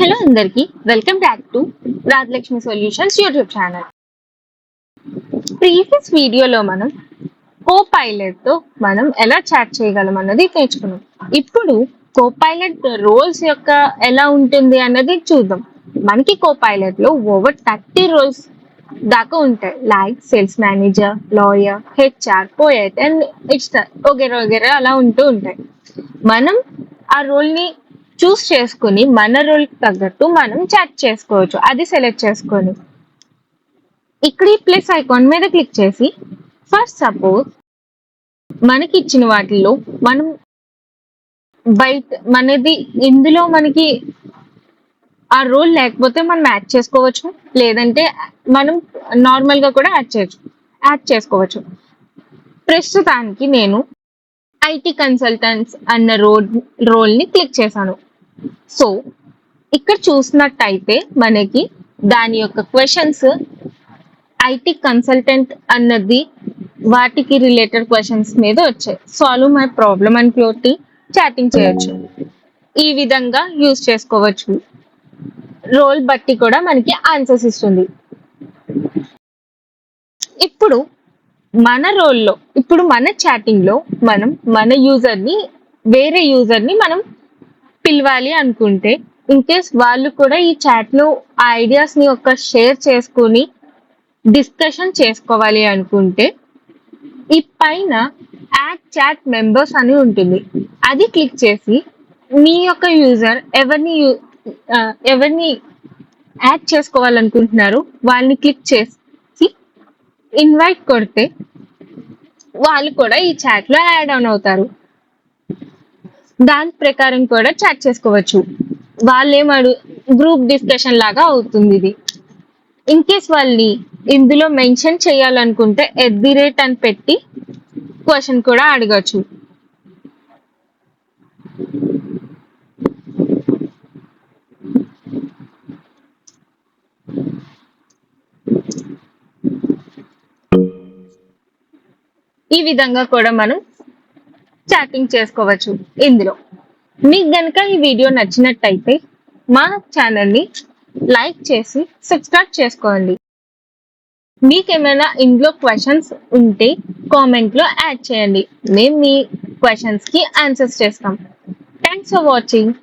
Hello అందరికి. Welcome back to Rajalakshmi solutions YouTube channel previous వీడియోలో మనం కో తో మనం ఎలా చాట్ చేయగలం అన్నది నేర్చుకున్నాం. ఇప్పుడు కో పైలట్ రోల్స్ యొక్క ఎలా ఉంటుంది అన్నది చూద్దాం. మనకి కో లో ఓవర్ థర్టీ రోల్స్ దాకా ఉంటాయి. Like sales manager lawyer HR poet and extra వగేరా వగేరా అలా ఉంటూ ఉంటాయి. మనం ఆ రోల్ని చూస్ చేసుకుని మన రోల్ తగ్గట్టు మనం చాట్ చేసుకోవచ్చు. అది సెలెక్ట్ చేసుకొని ఇక్కడ ఈ ప్లస్ ఐకాన్ మీద క్లిక్ చేసి ఫస్ట్ సపోజ్ మనకి ఇచ్చిన వాటిల్లో మనం బయట మనది ఇందులో మనకి ఆ రోల్ లేకపోతే మనం యాడ్ చేసుకోవచ్చు. లేదంటే మనం నార్మల్గా కూడా యాడ్ చేయొచ్చు. యాడ్ చేసుకోవచ్చు. ప్రస్తుతానికి నేను ఐటీ కన్సల్టెంట్స్ అన్న రోల్ రోల్ని క్లిక్ చేశాను. సో ఇక్కడ చూసినట్టయితే మనకి దాని యొక్క క్వశ్చన్స్ ఐటీ కన్సల్టెంట్ అన్నది వాటికి రిలేటెడ్ క్వశ్చన్స్ మీద వచ్చాయి. సాల్వ్ మై ప్రాబ్లమ్ అని పెట్టి చాటింగ్ చేయొచ్చు. ఈ విధంగా యూజ్ చేసుకోవచ్చు. రోల్ బట్టి కూడా మనకి ఆన్సర్స్ ఇస్తుంది. ఇప్పుడు మన రోల్లో ఇప్పుడు మన చాటింగ్లో మనం మన యూజర్ని వేరే యూజర్ని మనం పిలవాలి అనుకుంటే ఇన్ కేస్ వాళ్ళు కూడా ఈ చాట్లో ఆ ఐడియాస్ని ఒక షేర్ చేసుకుని డిస్కషన్ చేసుకోవాలి అనుకుంటే ఈ పైన యాడ్ చాట్ మెంబర్స్ అని ఉంటుంది. అది క్లిక్ చేసి మీ యొక్క యూజర్ ఎవరిని ఎవరిని యాడ్ చేసుకోవాలనుకుంటున్నారు వాళ్ళని క్లిక్ చేసి ఇన్వైట్ కొడితే వాళ్ళు కూడా ఈ చాట్లో యాడ్ ఆన్ అవుతారు. దాని ప్రకారం కూడా చాట్ చేసుకోవచ్చు. వాళ్ళేమడు గ్రూప్ డిస్కషన్ లాగా అవుతుంది ఇది. ఇన్ కేస్ వాళ్ళని ఇందులో మెన్షన్ చేయాలనుకుంటే ఎట్ ది రేట్ అని పెట్టి క్వశ్చన్ కూడా అడగచ్చు. ఈ విధంగా కూడా మనం చాటింగ్ చేసుకోవచ్చు. ఇందులో మీకు గనక ఈ వీడియో నచ్చినట్టయితే మా ఛానల్ని లైక్ చేసి సబ్స్క్రైబ్ చేసుకోండి. మీకేమైనా ఇందులో క్వశ్చన్స్ ఉంటే కామెంట్లో యాడ్ చేయండి. మేము మీ క్వశ్చన్స్కి ఆన్సర్స్ చేస్తాం. Thanks for watching